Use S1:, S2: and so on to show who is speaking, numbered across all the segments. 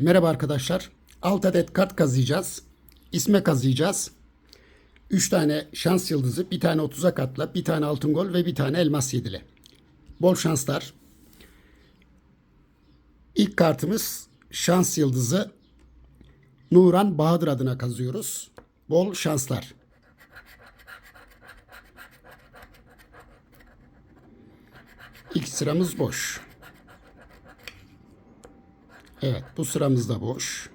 S1: Merhaba arkadaşlar. 6 adet kart kazıyacağız. İsme kazıyacağız. 3 tane şans yıldızı, bir tane 30'a katla, bir tane altın gol ve bir tane elmas yedili. Bol şanslar. İlk kartımız şans yıldızı Nuran Bahadır adına kazıyoruz. Bol şanslar. İlk sıramız boş. Evet bu sıramız da boş.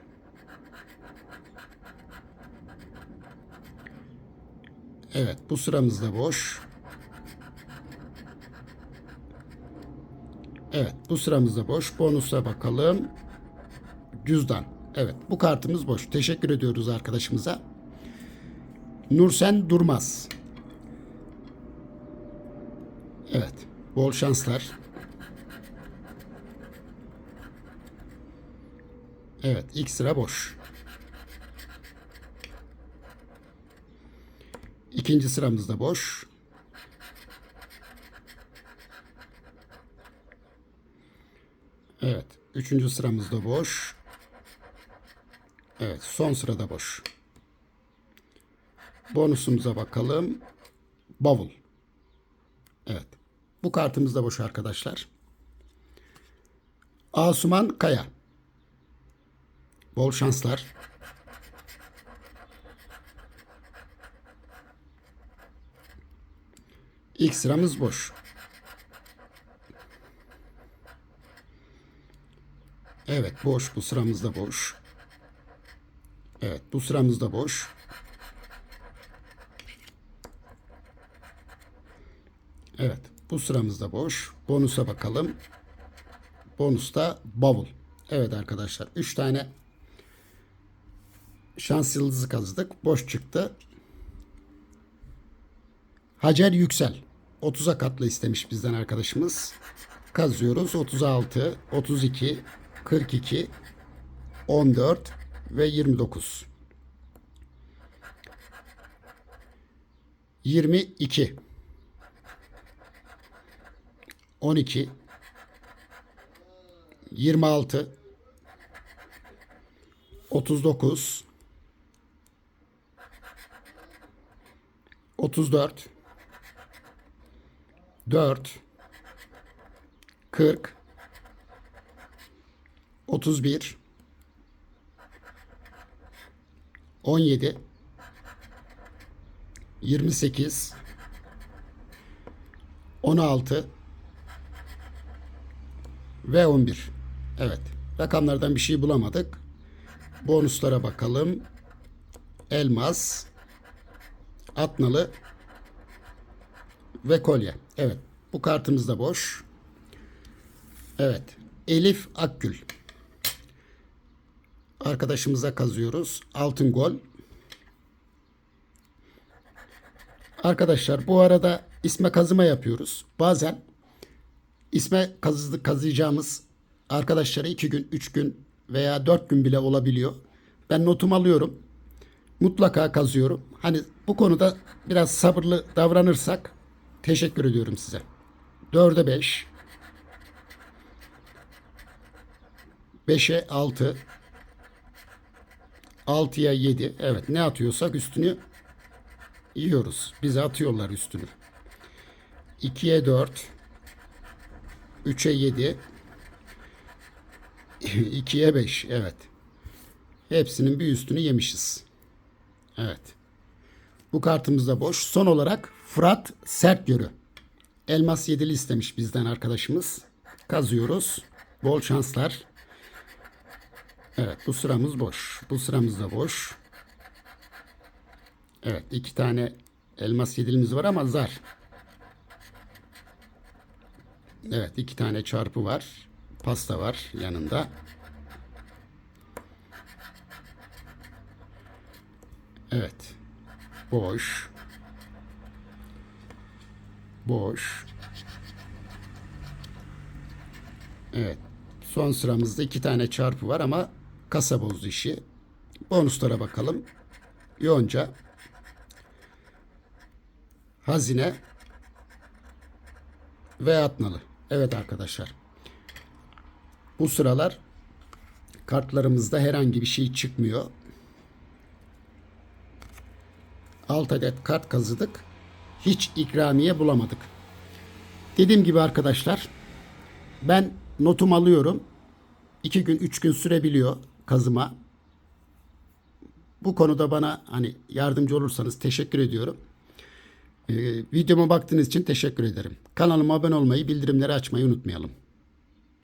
S1: Evet bu sıramız da boş. Evet bu sıramız da boş. Bonusa bakalım. Cüzdan. Evet bu kartımız boş. Teşekkür ediyoruz arkadaşımıza. Nursen Durmaz. Evet. Bol şanslar. Evet, ilk sıra boş. İkinci sıramız da boş. Evet, üçüncü sıramız da boş. Evet, son sırada boş. Bonusumuza bakalım. Bavul. Evet. Bu kartımız da boş arkadaşlar. Asuman Kaya. Bol şanslar. İlk sıramız boş. Evet boş. Bu sıramız da boş. Evet bu sıramız da boş. Evet bu sıramız da boş. Bonusa bakalım. Bonusta bavul. Evet arkadaşlar 3 tane şans yıldızı kazdık. Boş çıktı. Hacer Yüksel. 30'a katlı istemiş bizden arkadaşımız. Kazıyoruz. 36, 32, 42, 14 ve 29. 22 12 26 39 34 4 40 31 17 28 16 ve 11. Evet. Rakamlardan bir şey bulamadık. Bonuslara bakalım. Elmas, atnalı ve kolye. Evet. Bu kartımız da boş. Evet. Elif Akgül. Arkadaşımıza kazıyoruz. Altın gol. Arkadaşlar bu arada isme kazıma yapıyoruz. Bazen isme kazı, kazıyacağımız arkadaşlara iki gün, üç gün veya dört gün bile olabiliyor. Ben notumu alıyorum. Mutlaka kazıyorum. Hani bu konuda biraz sabırlı davranırsak teşekkür ediyorum size. Dörde beş. Beşe altı. Altıya yedi. Evet ne atıyorsak üstünü yiyoruz. Bize atıyorlar üstünü. 2'ye 4 3'e 7 2'ye 5 evet. Hepsinin bir üstünü yemişiz. Evet. Bu kartımız da boş. Son olarak Fırat Sertgörü. Elmas yedili istemiş bizden arkadaşımız. Kazıyoruz. Bol şanslar. Evet bu sıramız boş. Bu sıramız da boş. Evet iki tane elmas yedilimiz var ama zar. Evet iki tane çarpı var. Pasta var yanında. Evet. Boş. Boş. Evet. Son sıramızda iki tane çarpı var ama kasa bozdu işi. Bonuslara bakalım. Yonca. Hazine. Ve atnalı. Evet arkadaşlar. Bu sıralar Kartlarımızda herhangi bir şey çıkmıyor. 6 adet kart kazıdık. Hiç ikramiye bulamadık. Dediğim gibi arkadaşlar ben notumu alıyorum. 2 gün 3 gün sürebiliyor kazıma. Bu konuda bana hani yardımcı olursanız teşekkür ediyorum. Ee, videoma baktığınız için teşekkür ederim. Kanalıma abone olmayı, bildirimleri açmayı unutmayalım.